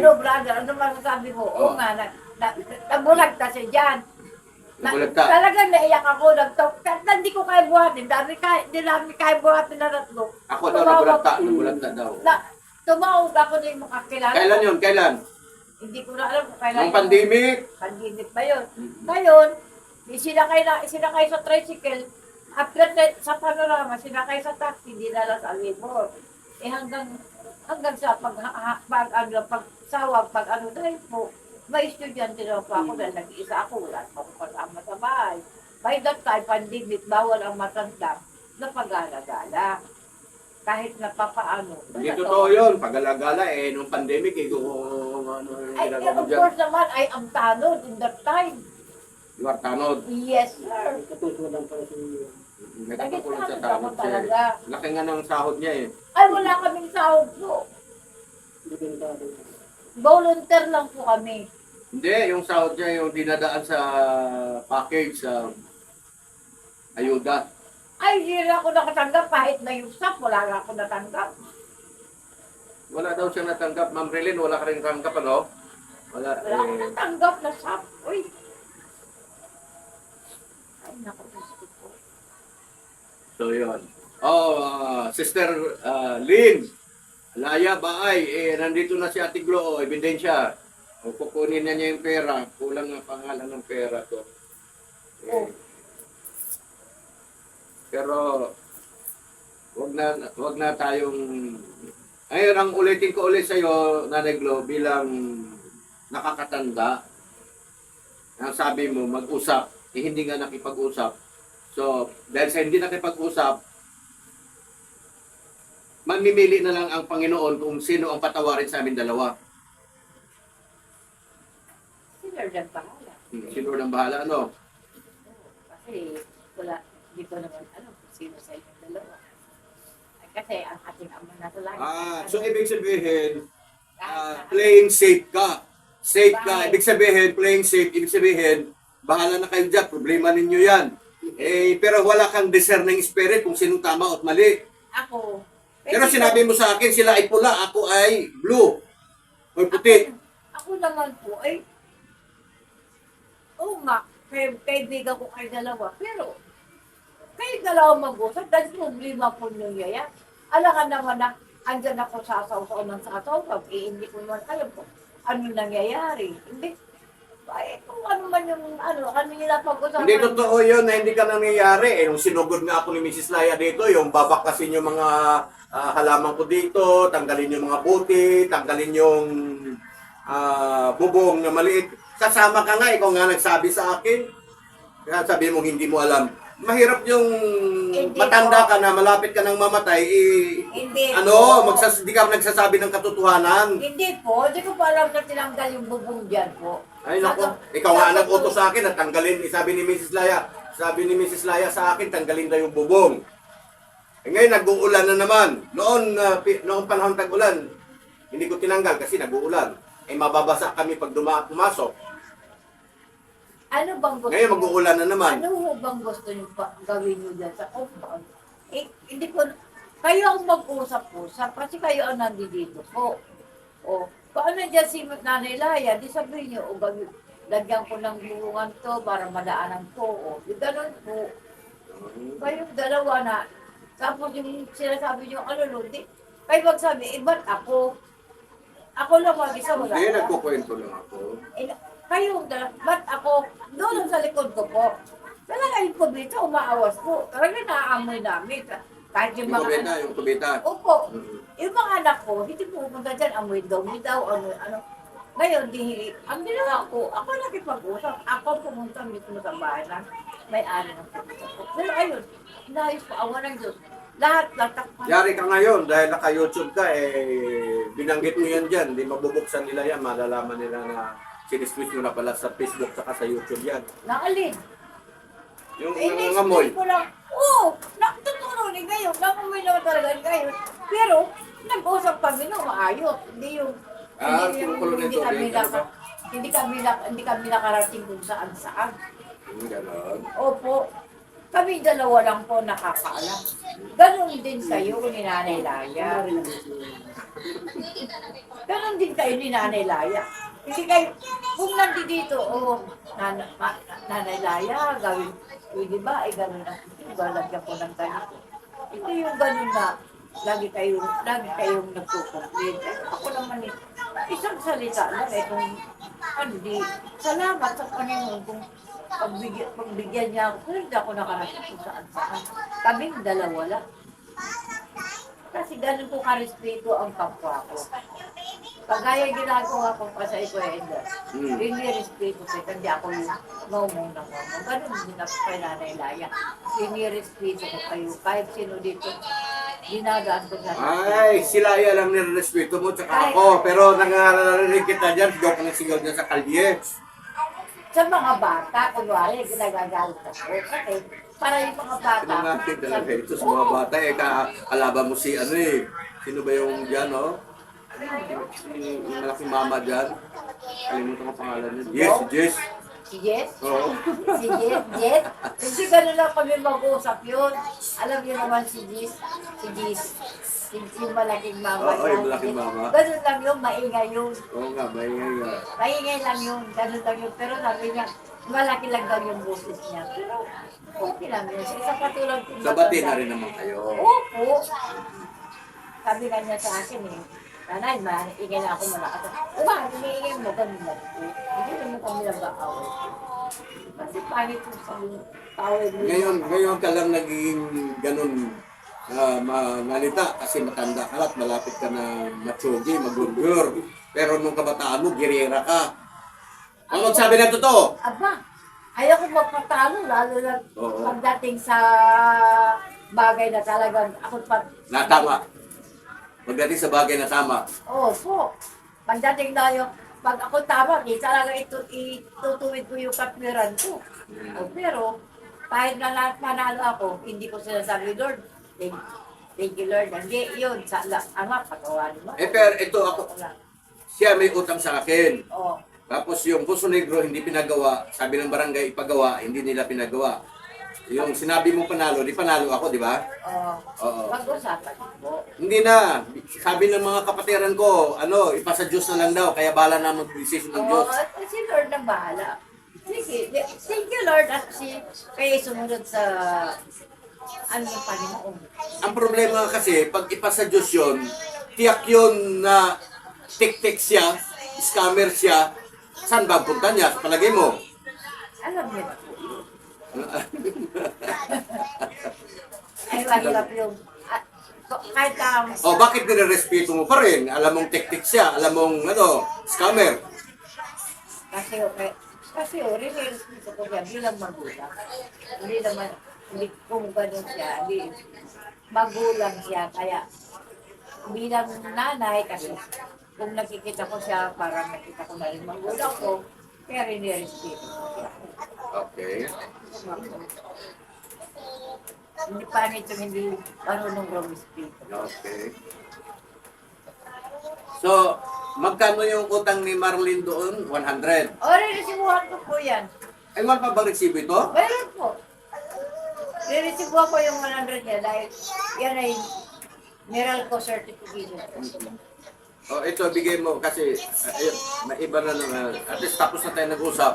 Ano, brother, ano masasabi mo? Oo Oh. nga, na, na, nabulag na siya dyan. Na, Nabulag ka? Talagang naiyak ako. Nagtok, kahit na hindi ko kaya buhatin. Dami kaya, hindi namin kaya buhatin na tatlo. Ako daw Tumawag- nabulagta, nabulagta daw. Na, tumawag ako na yung makakilala. Kailan yun? Kailan? Hindi ko na alam kung kailan. Nung pandemic? Pandemic ba yun? Ngayon, sinakay, na, sinakay sa tricycle. After that, sa panorama, sinakay sa taxi, dinala sa Alibor. Eh hanggang, hanggang sa pag, ha, pag, ano, pag sawag, pag ano, dahil po, may estudyante na pa ako dahil nag-iisa ako, wala pa ako kasama sa bahay. By that time, pandemic, bawal ang matanda na pag-alagala. Kahit napapaano. Hindi totoo yun. Pag-alagala eh, nung pandemic eh, kung ano yung Ay, ginagawa mo of dyan. course naman, ay ang tanod in that time. You are tanod. Yes, sir. Katutulan pala si Nagkakakulong sa tanod siya talaga. eh. Laki nga ng sahod niya eh. Ay, wala kaming sahod po. Volunteer lang po kami. Hindi, yung sahod niya yung dinadaan sa package sa ayuda. Ay, hindi rin ako nakatanggap kahit na yung staff, wala na ako natanggap. Wala daw siyang natanggap. Ma'am Relin, wala ka rin natanggap ano? Wala. Wala ako Eh, natanggap na staff. Uy. Ay, naku, po. So yun. Oh, ah, Sister ah, Lynn, Laya Baay, eh, nandito na si Ate Glo, oh, ebidensya. O, kukunin na niya yung pera. Kulang ang pangalan ng pera to. Eh, Oh. Pero, wag na, wag na tayong... Ayun, ang ulitin ko ulit sa'yo, Nanay Glo, bilang nakakatanda, ang sabi mo, mag-usap, eh hindi nga nakipag-usap. So, dahil sa hindi nakipag-usap, mamimili na lang ang Panginoon kung sino ang patawarin sa amin dalawa. Si Lord ang bahala. Hmm, Sino ang bahala, ano? Kasi wala, hindi ko naman alam kung sino sa inyong dalawa. Kasi ang ating ama na sa langit. Ah, so ibig sabihin, ah, playing safe ka. Safe ka. Ibig sabihin, playing safe, ibig sabihin, bahala na kayo dyan, problema ninyo yan. Eh, pero wala kang discerning spirit kung sinong tama at mali. Ako. Pero sinabi mo sa akin, sila ay pula, ako ay blue. O puti. Ako, ako naman po ay, oo nga, kay, kaibigan ko kayo dalawa. Pero, kayo dalawa mag-usap, dahil problema po nyo yaya. Alam ka naman na, andyan ako sasaw-saw ng sasaw, eh, hindi ko naman alam kung ano nangyayari. Hindi, ay, kung ano man yung, ano, ano nila pag-usapan. Hindi totoo yun na hindi ka nangyayari. Eh, nung sinugod nga ako ni Mrs. Laya dito, yung babakasin yung mga ah, halaman ko dito, tanggalin yung mga buti, tanggalin yung ah, bubong na maliit. Kasama ka nga, ikaw nga nagsabi sa akin. Kaya sabi mo hindi mo alam. Mahirap yung Hindi matanda ka na, malapit ka nang mamatay, eh, Hindi ano, magsas, di ka nagsasabi ng katotohanan. Hindi po, hindi ko pa alam na tinanggal yung bubong dyan po. Ay nako, ikaw nga nag-utos sa akin at tanggalin, sabi ni Mrs. Laya, sabi ni Mrs. Laya sa akin, tanggalin daw yung bubong. Eh ngayon, nag-uulan na naman. Noon, uh, noong panahon tag-ulan, hindi ko tinanggal kasi nag-uulan. Eh mababasa kami pag duma- pumasok. Ano bang gusto Ngayon, mag-uulan na naman. Ano ho bang gusto niyo pa gawin niyo dyan sa compound? Eh, hindi ko, kayo ang mag-usap po, sa, kasi kayo ang nandito po. O, paano dyan si Nanay Laya, di sabihin niyo, o gawin, lagyan ko ng bulungan to para madaanan ko. O, di ganun po. Kayong dalawa na, tapos yung sinasabi niyo, ano, di, kayo magsabi, eh, ba't ako? Ako lang mag-isa, wala. Hindi, ka. nagkukwento lang ako. Eh, kayo, dala- ba't ako, doon sa likod ko po, talaga yung kubita, umaawas po. Talaga naaamoy namin. Kahit yung Yung mga kubita, anak, yung kubita. opo, Mhm. yung mga anak ko, hindi pumunta dyan, amoy dumi daw, ano, ano. Ngayon, di, ang ginawa ko, ako nakipag-usap, ako pumunta mismo sa bahay na may ari ng pumunta ko. Pero ayun, inayos ko, awa ng Diyos. Lahat, latakpan. Yari ka ngayon dahil naka-YouTube ka, eh, binanggit mo yan dyan. Di mabubuksan nila yan, malalaman nila na siniswitch mo na pala sa Facebook saka sa YouTube yan. Naalin. Yung Eh, nangangamoy. na-explain ko lang, oo, na, rin ngayon, nangamoy naman talaga ngayon. Pero, nag-usap kami no, maayos. Hindi yung, Ah, hindi, yung, ng hindi kami ano naka, ba? hindi kami, na, hindi kami nakarating kung saan saan. Yung ganon. Opo. Kami dalawa lang po nakakaalam. Ganon din kayo ni Nanay Laya. Ganon din kayo ni Nanay Laya. Hindi kayo, kung nandito, oh, nan, ma, Nanay Laya, gawin, pwede ba, ay ganon na, lalagyan ko ng ganito. Ito yung ganon na, lagi kayong, lagi kayong nagkukomplain. Eh, ako naman eh, isang salita lang eh, kung, ano di, salamat sa Panginoon kung pagbigyan, pagbigyan niya ako, pero hindi ako nakarating kung saan saan. Kaming dalawa lang. Kasi ganun ko karespeto ang kapwa ko. Pagkaya ginagawa ko pa sa iko Enda, Hmm. respeto ko, hindi ako yung ngomong na ngomong. Ganun din ako kay Nanay Laya. Respeto ko kayo. Kahit sino dito, ginagaan ko sa Ay, sila ay alam ni respeto mo tsaka ako. Pero nangarinig kita dyan, sigaw ka ng sigaw dyan sa kalye. Sa mga bata, kunwari, ginagagalit ako. Kasi para yung mga bata. Ito natin talaga ito sa mga bata eh. Kalaban mo si ano eh. Sino ba yung dyan oh? Yung, yung malaking mama dyan. Kalimutan ko pangalan niya. Yes, yes. Si Jess? Oo. Si Jess? Jess? Hindi ganun lang kami mag-uusap yun. Alam niyo naman si Jess. Si Jess. Si, si malaking mama. Oo, yung malaking mama. Ganun lang yun, maingay yun. Oo nga, maingay nga. Maingay lang yun, ganun lang yun. Pero sabi niya, malaki lang daw yung boses niya. Pero okay lang yun. Isa katulad kong Sa bati na rin naman kayo. Opo. Sabi nga niya sa akin eh, Nanay, na ako malakas. Uma, iniingay mo kami mo. Hindi naman kami nag-aaway. Kasi pangit yung sa tawag mo. Ngayon, ngayon ka lang naging ganun uh, manalita kasi matanda ka at malapit ka na matsugi, magugur. Pero nung kabataan mo, girera ka. Ang magsabi ng totoo? Aba, ayoko magpatalo, lalo na pagdating sa bagay na talagang ako pa... Na tama. Pagdating sa bagay na tama. Opo. Pagdating na yung, pag ako tama, di talaga ito, itutuwid ko yung katwiran ko. O, pero, kahit na lahat manalo ako, hindi ko sinasabi, Lord, thank, thank you, Lord. Hindi, yun, sa, la, ama, patawarin mo. Eh, pero ito ako, siya may utang sa akin. Oo. Tapos yung Puso Negro hindi pinagawa, sabi ng barangay ipagawa, hindi nila pinagawa. Yung sinabi mo panalo, di panalo ako, di ba? Oo. Oo. Pag-usapan po. Hindi na. Sabi ng mga kapatiran ko, ano, ipasa Diyos na lang daw, kaya bala na mag-decision ng Oo, Diyos. at si Lord na bahala. Sige, thank you Lord at si kayo sumunod sa ano yung Panginoon. Ang problema kasi, pag ipasa Diyos yun, tiyak yun na tik-tik siya, scammer siya, saan ba ang punta niya? Sa palagay mo? Alam niyo yun. Ay, mahirap yung at, ko- kahit um, O, bakit nire-respeto mo pa rin? Alam mong tik-tik siya, alam mong, ano, scammer. kasi okay, kasi oh, rinirespito ko siya bilang magulang. Hindi naman, hindi kung ganun siya, hindi, magulang siya, kaya bilang nanay kasi kung nakikita ko siya, parang nakita ko na rin magulang ko, kaya rinirespito ko siya. Okay. Hindi pangit yung hindi marunong rumispeto. Okay. So, magkano yung utang ni Marlene doon? 100. O, riresibuhan ko po yan. Ay, man pa ba resibo ito? Meron po. Riresibuhan ko yung 100 niya dahil yan ay Meralco certification. O, ito, bigay mo kasi uh, ayun, maiba na naman. At least tapos na tayo nag-usap.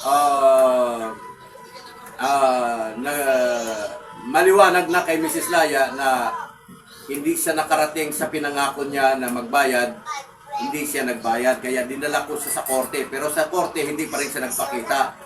Ah, ah, na maliwanag na kay Mrs. Laya na hindi siya nakarating sa pinangako niya na magbayad, hindi siya nagbayad. Kaya dinala ko siya sa korte. Pero sa korte, hindi pa rin siya nagpakita.